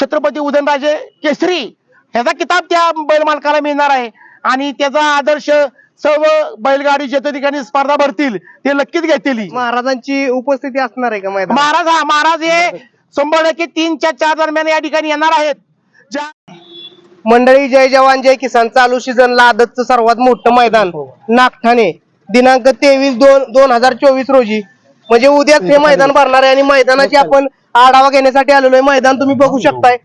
छत्रपती उदयनराजे केसरी. ह्याचा किताब त्या बैल मालकाला मिळणार आहे. आणि त्याचा आदर्श सर्व बैलगाडी जे ठिकाणी स्पर्धा भरतील ते नक्कीच घेतील. महाराजांची उपस्थिती असणार आहे का महाराज हा महाराज हे शंभर टक्के तीनच्या चार दरम्यान या ठिकाणी येणार आहेत. ज्या मंडळी जय जवान जय किसान. चालू सीझनला आदतचं सर्वात मोठं मैदान नागठाणे. दिनांक तेवीस दोन दोन हजार चोवीस रोजी. म्हणजे उद्याच हे मैदान भरणार आहे आणि मैदानाची आपण आढावा घेण्यासाठी आलेलो आहे. मैदान तुम्ही बघू शकताय.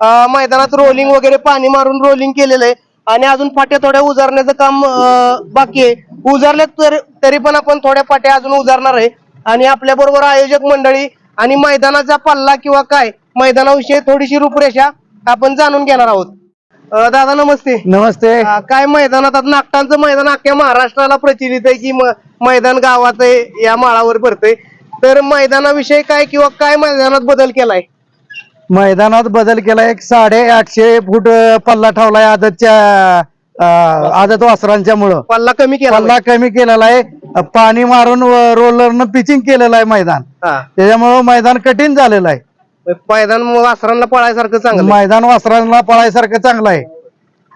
अं, मैदानात रोलिंग वगैरे पाणी मारून रोलिंग केलेलं आहे. आणि अजून फाट्या थोड्या उजारण्याचं काम अं, बाकी आहे. उजारल्या तर तरी पण आपण थोड्या फाट्या अजून उजारणार आहे. आणि आपल्या बरोबर आयोजक मंडळी आणि मैदानाचा पल्ला किंवा काय मैदानाविषयी थोडीशी रूपरेषा आपण जाणून घेणार आहोत. अं, दादा नमस्ते. नमस्ते. अं, काय मैदानात आता नागटांचं मैदान अख्ख्या महाराष्ट्राला प्रचलित आहे की म- मैदान गावात आहे या माळावर भरतंय. तर मैदानाविषयी काय किंवा काय मैदानात बदल केलाय? मैदानात बदल केला एक साडे आठशे फूट अं, पल्ला ठेवलाय आदतच्या अं, आदत वासरांच्या मुळं पल्ला कमी केला पल्ला कमी केलेला आहे. अं, पाणी मारून रोलरनं पिचिंग केलेलं आहे मैदान. हा. त्याच्यामुळं मैदान कठीण झालेलं आहे. मैदान वासरांना पळायसारखं चांगलं. मैदान वासरांना पळायसारखं चांगलं आहे.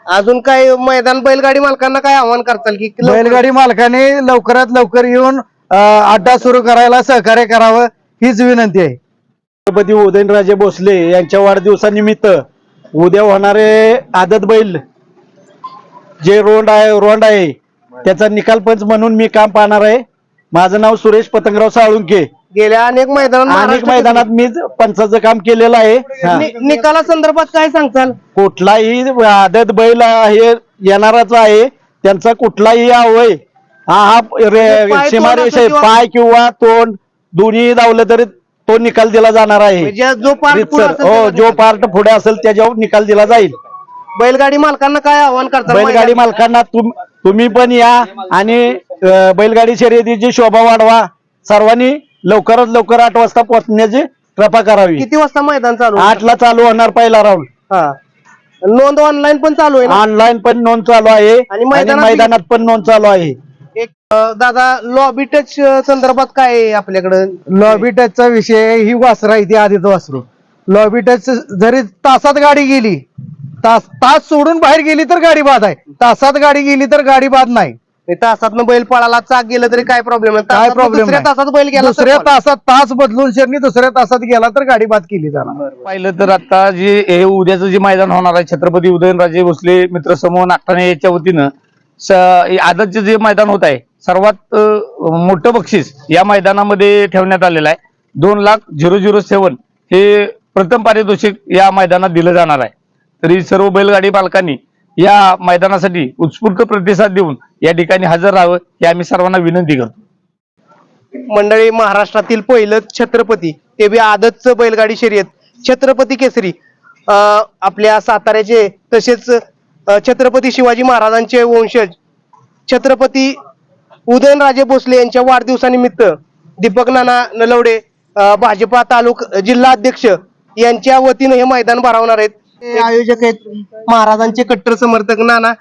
अजून काय मैदान बैलगाडी मालकांना काय आव्हान करताल की बैलगाडी मालकाने लवकरात लवकर येऊन अड्डा सुरू करायला सहकार्य करावं हीच विनंती आहे. छत्रपती उदयनराजे भोसले यांच्या वाढदिवसानिमित्त उद्या होणारे आदत बैल जे रोंड आहे रोंड आहे त्याचा निकाल पंच म्हणून मी काम पाहणार आहे. माझं नाव सुरेश पतंगराव साळुंके गेल्या अनेक मैदानात अनेक मैदानात मी पंचाचं काम केलेलं आहे. निकाला संदर्भात काय सांगताल? कुठलाही आदत बैल हे येणारच आहे. त्यांचा कुठलाही अवय हा हा रे- पाय सीमारेष तोंड आहे असं किंवा- पाय किंवा तोंड दोन्ही धावलं तरी तो निकाल दिला जाणार आहे. म्हणजे जो पार्ट पुढं रीतसर. असेल हो त्याला जो निकाल. पार्ट पुढे असेल त्याच्यावर निकाल दिला जाईल. बैलगाडी मालकांना काय आव्हान करताल बैलगाडी मालकांना तुम- तुम्ही पण या आणि अं, बैलगाडी शर्यतीची शोभा वाढवा. सर्वांनी लवकरात लवकर आठ वाजता पोहोचण्याची कृपा करावी. किती वाजता मैदान चालू आठ ला चालू होणार पहिला राऊंड हा. नोंद ऑनलाईन पण चालू आहे ना? ऑनलाईन पण नोंद चालू आहे आणि आणि मैदानात- मैदानात पण नोंद चालू आहे. दादा लॉबी टच संदर्भात काय आहे आपल्याकडं? लॉबी टचचा विषय ही वासरा आहे ती आधीच वासरू. लॉबी टच जरी तासात गाडी गेली तास तास सोडून बाहेर गेली तर गाडी बाद आहे. तासात गाडी गेली तर गाडी बाद नाही. तासात बैल पळाला चाक गेलं तरी काय प्रॉब्लेम आहे? काय प्रॉब्लेम दुसऱ्या तासात बैल गेला दुसऱ्या. तासात तास बदलून शरणी दुसऱ्या तासात गेला तर गाडी बाद केली जाणार. पाहिलं तर आता जे हे उद्याचं जे मैदान होणार आहे छत्रपती उदयनराजे भोसले मित्रसमूह नागठाणे याच्या वतीनं स- आदतचे जे मैदान होत आहे सर्वात मोठं बक्षीस या मैदानामध्ये ठेवण्यात आलेलं आहे. दोन लाख झिरो झिरो सेवन हे प्रथम पारितोषिक या मैदानात दिलं जाणार आहे. तरी सर्व बैलगाडी बालकांनी या मैदानासाठी उत्स्फूर्त प्रतिसाद देऊन या ठिकाणी हजर राहावं हे आम्ही सर्वांना विनंती करतो. मंडळी महाराष्ट्रातील पहिलं छत्रपती ते बी आदतचं बैलगाडी शर्यत छत्रपती केसरी. अं, आपल्या साताऱ्याचे तसेच छत्रपती शिवाजी महाराजांचे वंशज छत्रपती उदयनराजे भोसले यांच्या वाढदिवसानिमित्त दीपक नाना नलवडे भाजपा तालुक जिल्हा अध्यक्ष यांच्या वतीनं हे मैदान भरवणार आहेत. हे आयोजक आहेत महाराजांचे कट्टर समर्थक नाना.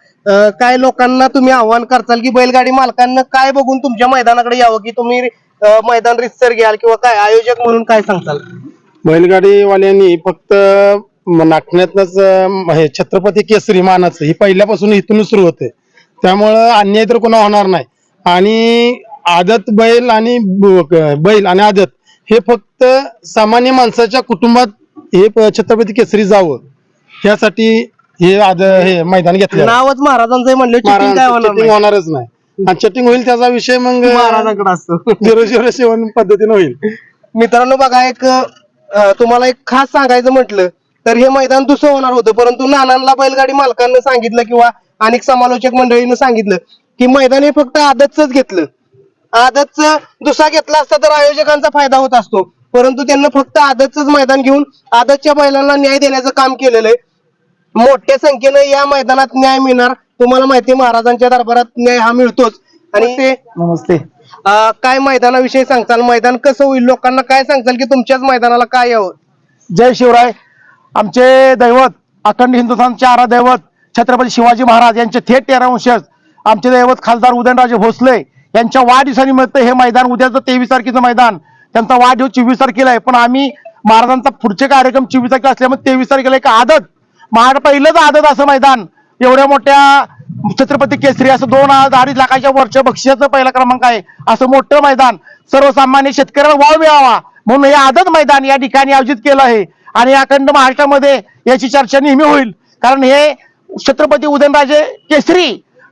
काय लोकांना तुम्ही आव्हान करताल की बैलगाडी मालकांना काय बघून तुमच्या मैदानाकडे यावं की तुम्ही मैदान रितसर घ्याल किंवा काय आयोजक म्हणून काय सांगताल? बैलगाडीवाल्यांनी फक्त म- नाटण्यातनच अं, हे छत्रपती केसरी मानाचं ही पहिल्यापासून इथूनच सुरू होते. त्यामुळं अन्याय तर कोणा होणार नाही. आणि आदत बैल आणि बैल आणि आदत हे फक्त सामान्य माणसाच्या कुटुंबात हे छत्रपती केसरी जावं. यासाठी हे आद हे मैदान घेतलं नावच महाराजांचं म्हणलं. होणारच नाही. आणि चटिंग होईल त्याचा विषय मग महाराजांकडे असतो. झिरो झिरो सेवन पद्धतीने होईल. मित्रांनो बघा एक तुम्हाला एक खास सांगायचं म्हटलं. तर हे मैदान दुसरं होणार होतं. परंतु नानांना बैलगाडी मालकांना सांगितलं किंवा अनेक समालोचक मंडळीनं सांगितलं की मैदान हे फक्त आदतच घेतलं. आदतचं दुसरा घेतला असता तर आयोजकांचा फायदा होत असतो. परंतु त्यांना फक्त आदतच मैदान घेऊन आदतच्या बैलांना न्याय देण्याचं काम केलेलं आहे. मोठ्या संख्येनं या मैदानात न्याय मिळणार. तुम्हाला माहिती महाराजांच्या दरबारात न्याय हा मिळतोच. आणि ते नमस्ते. काय मैदानाविषयी सांगताल? मैदान कसं होईल? लोकांना काय सांगताल की तुमच्याच मैदानाला काय यावं? जय शिवराय. आमचे दैवत अखंड हिंदुस्थानचे आरा दैवत छत्रपती शिवाजी महाराज यांचे थेट तेरा वंशज आमचे दैवत खासदार उदयनराजे भोसले यांच्या वाढदिवसानिमित्त हे मैदान उद्याचं तेवीस तारखेचं मैदान त्यांचा वाढदिवस चोवीस तारखेला आहे. पण आम्ही महाराजांचा पुढचे कार्यक्रम चोवीस तारखेला असल्यामुळे तेवीस तारखेला एक आदत महाराज पहिलंच आदत असं मैदान. एवढ्या मोठ्या छत्रपती केसरी असं दोन हजार अडीच लाखाच्या वरच्या बक्षिसाचा पहिला क्रमांक आहे. असं मोठं मैदान सर्वसामान्य शेतकऱ्याला वाव मिळावा म्हणून हे आदत मैदान या ठिकाणी आयोजित केलं आहे. आणि अखंड महाराष्ट्रामध्ये याची चर्चा नेहमी होईल. कारण हे छत्रपती उदयनराजे केसरी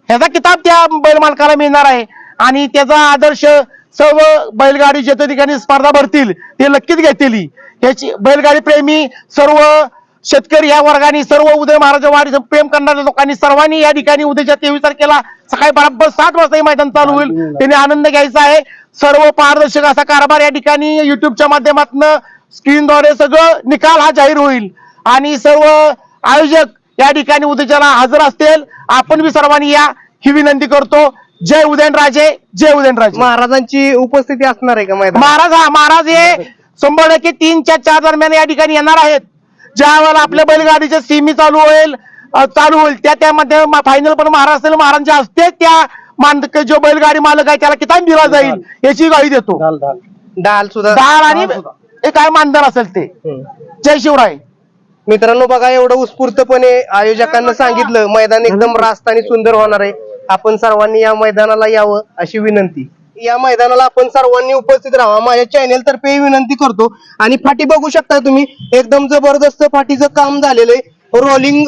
ह्याचा किताब त्या बैल मालकाला मिळणार आहे. आणि त्याचा आदर्श सर्व बैलगाडी जे त्या ठिकाणी स्पर्धा भरतील ते नक्कीच घेतील याची बैलगाडी प्रेमी सर्व शेतकरी या वर्गाने सर्व उदय महाराज प्रेम करणाऱ्या लोकांनी सर्वांनी या ठिकाणी उद्याच्या तेवीस तारखेला सकाळी बरोबर सात वाजता हे मैदान चालू होईल. त्यांनी आनंद घ्यायचा आहे. सर्व पारदर्शक असा कारभार या ठिकाणी युट्यूबच्या माध्यमातून स्क्रीनद्वारे सगळं निकाल हा जाहीर होईल. आणि सर्व आयोजक या ठिकाणी उद्याच्याला हजर असतील. आपण बी सर्वांनी या ही विनंती करतो. जय उदयनराजे जय उदयनराजे. महाराजांची उपस्थिती असणार आहे का मैदान महाराज हा महाराज हे शंभर टक्के तीनच्या चार दरम्यान या ठिकाणी येणार आहेत. ज्या वेळेला आपल्या बैलगाडीच्या सीमी चालू होईल चालू होईल त्या त्यामध्ये फायनल पण महाराज महाराजांच्या हस्ते त्या मान जो बैलगाडी मालक आहे त्याला किताब दिला जाईल याची ग्वाही देतो. डाल सुद्धा दार आणि हे काय मानधन असेल ते. जय शिवराय. मित्रांनो बघा एवढं उत्स्फूर्तपणे आयोजकांना सांगितलं मैदान एकदम रास्त आणि सुंदर होणार आहे. आपण सर्वांनी या मैदानाला यावं अशी विनंती. या मैदानाला आपण सर्वांनी उपस्थित राहा माझ्या चॅनेल तर्फे ही विनंती करतो. आणि फाटी बघू शकता तुम्ही एकदम जबरदस्त फाटीचं काम झालेलं आहे. रोलिंग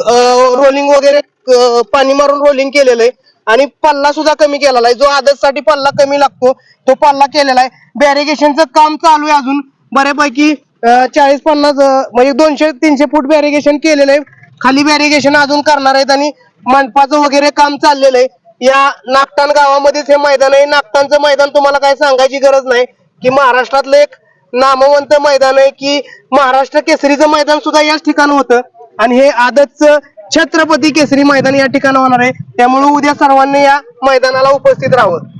रोलिंग वगैरे पाणी मारून रोलिंग केलेलं आहे. आणि पल्ला सुद्धा कमी केलेला आहे. जो आदतसाठी पल्ला कमी लागतो तो पल्ला केलेला आहे. बॅरिगेशनचं काम चालू आहे अजून. बऱ्यापैकी चाळीस पन्नास म्हणजे दोनशे तीनशे फूट बॅरिगेशन केलेलं आहे. खाली बॅरिगेशन अजून करणार आहेत आणि मंडपाचं वगैरे काम चाललेलं आहे. या नागटाण गावामध्येच हे मैदान आहे. नागटाणचं मैदान तुम्हाला काय सांगायची गरज नाही. की महाराष्ट्रातलं एक नामवंत मैदान आहे की महाराष्ट्र केसरीचं मैदान सुद्धा याच ठिकाणी होतं. आणि हे आदतचं छत्रपती केसरी मैदान या ठिकाणी होणार आहे. त्यामुळे उद्या सर्वांनी या मैदानाला उपस्थित राहावं.